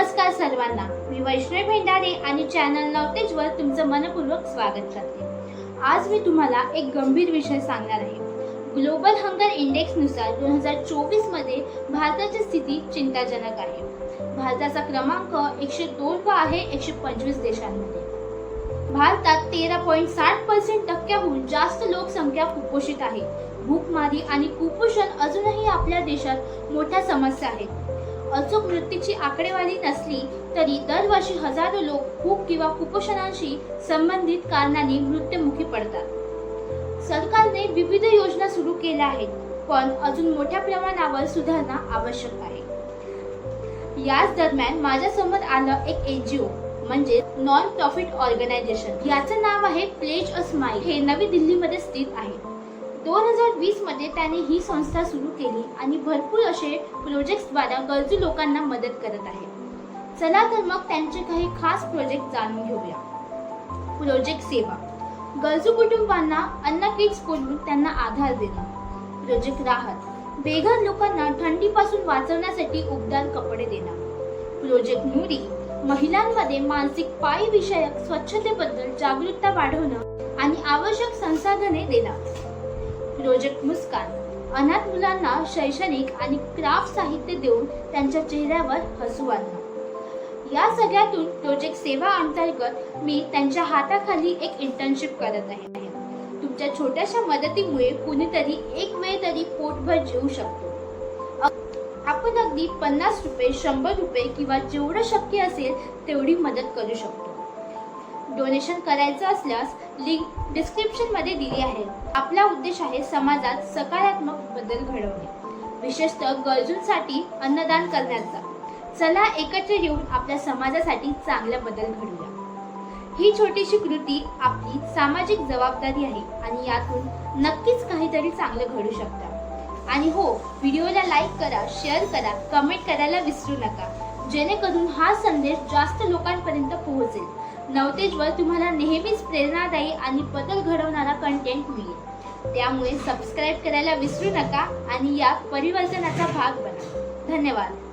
नमस्कार सर्वांना. मी वैष्णवी भेंडारे आणि चॅनल नवतेजवर तुमचं मनपूर्वक स्वागत करते. आज मी तुम्हाला एक गंभीर विषय सांगणार आहे. ग्लोबल हंगर इंडेक्सनुसार दोन हजार चोवीसमध्ये भारताची स्थिती चिंताजनक आहे. भारताचा क्रमांक एकशे दोन व आहे एकशे पंचवीस देशांमध्ये. भारतात तेरा पॉईंट साठ पर्सेंट टक्क्याहून जास्त लोकसंख्या कुपोषित आहे. भूकमारी आणि कुपोषण अजूनही आपल्या देशात मोठ्या समस्या आहेत. अचूक मृत्यूची आकडेवारी नसली तरी दरवर्षी हजारो लोक भूक किंवा कुपोषणाशी संबंधित कारणांनी मृत्युमुखी पडतात. सरकारने विविध योजना सुरू केल्या आहेत पण अजून मोठ्या प्रमाणावर सुधारणा आवश्यक आहे. याच दरम्यान माझ्यासमोर आलं एक एनजीओ म्हणजे नॉन प्रॉफिट ऑर्गनायझेशन याचं नाव आहे प्लेज अ स्माईल हे नवी दिल्लीमध्ये स्थित आहे. दोन हजार वीसमध्ये त्याने ही संस्था सुरू केली आणि भरपूर असे प्रोजेक्ट्सद्वारा गरजू लोकांना मदत करत आहे. चला तर मग त्यांचे काही खास प्रोजेक्ट जाणून घेऊया. प्रोजेक्ट सेवा. गरजू कुटुंबांना अन्न किट्स पुरवून त्यांना आधार देणं. प्रोजेक्ट राहत. बेघर लोकांना थंडीपासून वाचवण्यासाठी उबदार कपडे देणं. प्रोजेक्ट नुरी महिलांमध्ये मानसिक पाय विषयक स्वच्छतेबद्दल जागरूकता वाढवणं आणि आवश्यक संसाधने देणं. प्रोजेक्ट मुस्कान. अनाथ मुलांना शैक्षणिक आणि क्राफ्ट साहित्य देऊन त्यांच्या चेहऱ्यावर हसू आणणं या सगळ्यातून प्रोजेक्ट सेवा अंतर्गत मी त्यांच्या हाताखाली एक इंटर्नशिप करत आहे. तुमच्या छोट्याशा मदतीमुळे कुणीतरी एक वेळ तरी पोटभर जेवू शकतो. आपण अगदी पन्नास रुपये शंभर रुपये किंवा जेवढं शक्य असेल तेवढी मदत करू शकतो. डोनेशन करायचं असल्यास लिंक डिस्क्रिप्शनमध्ये दिली आहे. आपला उद्देश आहे समाजात सकारात्मक बदल घडवणे. विशेषतः गरजूंसाठी अन्नदान करण्याचा. चला एकत्र येऊन आपल्या समाजासाठी चांगला बदल घडूया ही छोटीशी कृती आपली सामाजिक जबाबदारी आहे आणि यातून नक्कीच काहीतरी चांगलं घडू शकतं. आणि हो व्हिडिओला लाईक करा शेअर करा कमेंट करायला विसरू नका. जेणेकरून हा संदेश जास्त लोकांपर्यंत पोहोचेल. नवतेजवर तुम्हाला नेहमीच प्रेरणादायी आणि बदल घडवणारा कंटेंट मिळेल. त्यामुळे सबस्क्राईब करायला विसरू नका आणि या परिवर्तनाचा भाग बना. धन्यवाद.